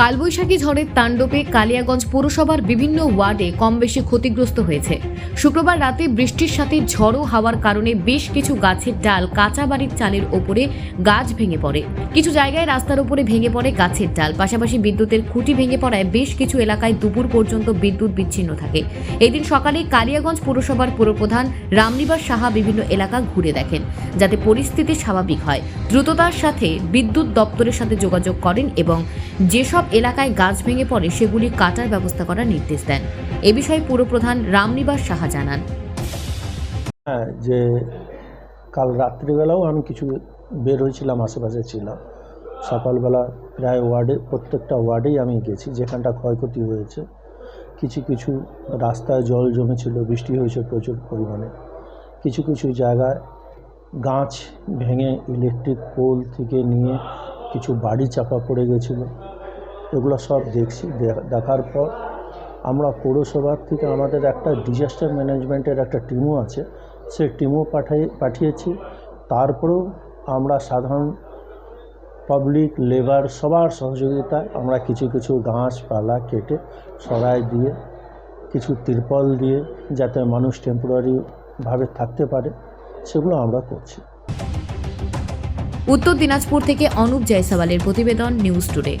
কালবৈশাখী ঝড়ের তাণ্ডবে কালিয়াগঞ্জ পৌরসভার বিভিন্ন ওয়ার্ডে কম বেশি ক্ষতিগ্রস্ত হয়েছে। শুক্রবার রাতে বৃষ্টির সাথে ঝড়ো হাওয়ার কারণে বেশ কিছু গাছের ডাল কাঁচা বাড়ির চালের ওপরে গাছ ভেঙে পড়ে। কিছু জায়গায় রাস্তার উপরে ভেঙে পড়ে গাছের ডাল। পাশাপাশি বিদ্যুতের খুঁটি ভেঙে পড়ায় বেশ কিছু এলাকায় দুপুর পর্যন্ত বিদ্যুৎ বিচ্ছিন্ন থাকে। এদিন সকালে কালিয়াগঞ্জ পৌরসভার পুরপ্রধান রামনিবাস সাহা বিভিন্ন এলাকা ঘুরে দেখেন, যাতে পরিস্থিতি স্বাভাবিক হয়। দ্রুততার সাথে বিদ্যুৎ দপ্তরের সাথে যোগাযোগ করেন এবং যেসব এলাকায় গাছ ভেঙে পড়ে সেগুলি কাটার ব্যবস্থা করার নির্দেশ দেন। এ বিষয়ে পুরপ্রধান রামনিবাস সাহা জানান। হ্যাঁ যে কাল রাত্রিবেলাও আমি কিছু বের হয়েছিলাম, আশেপাশে ছিলাম সকালবেলা প্রায় ওয়ার্ডে, প্রত্যেকটা ওয়ার্ডেই আমি গেছি, যেখানটা ক্ষয়ক্ষতি হয়েছে। কিছু কিছু রাস্তায় জল জমেছিল, বৃষ্টি হয়েছে প্রচুর পরিমাণে। কিছু কিছু জায়গায় গাছ ভেঙে ইলেকট্রিক পোল থেকে নিয়ে কিছু বাড়ি চাপা পড়ে গেছিল। এগুলো সব দেখছি দেখার পর আমরা পৌরসভার থেকে আমাদের একটা ডিজাস্টার ম্যানেজমেন্টের একটা টিমও আছে সেই টিমও পাঠাই পাঠিয়েছি। তারপরেও আমরা সাধারণ পাবলিক লেবার সবার সহযোগিতায় আমরা কিছু কিছু গাছপালা কেটে সরাই দিয়ে, কিছু তিরপল দিয়ে যাতে মানুষ টেম্পোরারিভাবে থাকতে পারে, সেগুলো আমরা করছি। উত্তর দিনাজপুর থেকে অনুপ জয়সওয়ালের প্রতিবেদন নিউজ টুডে।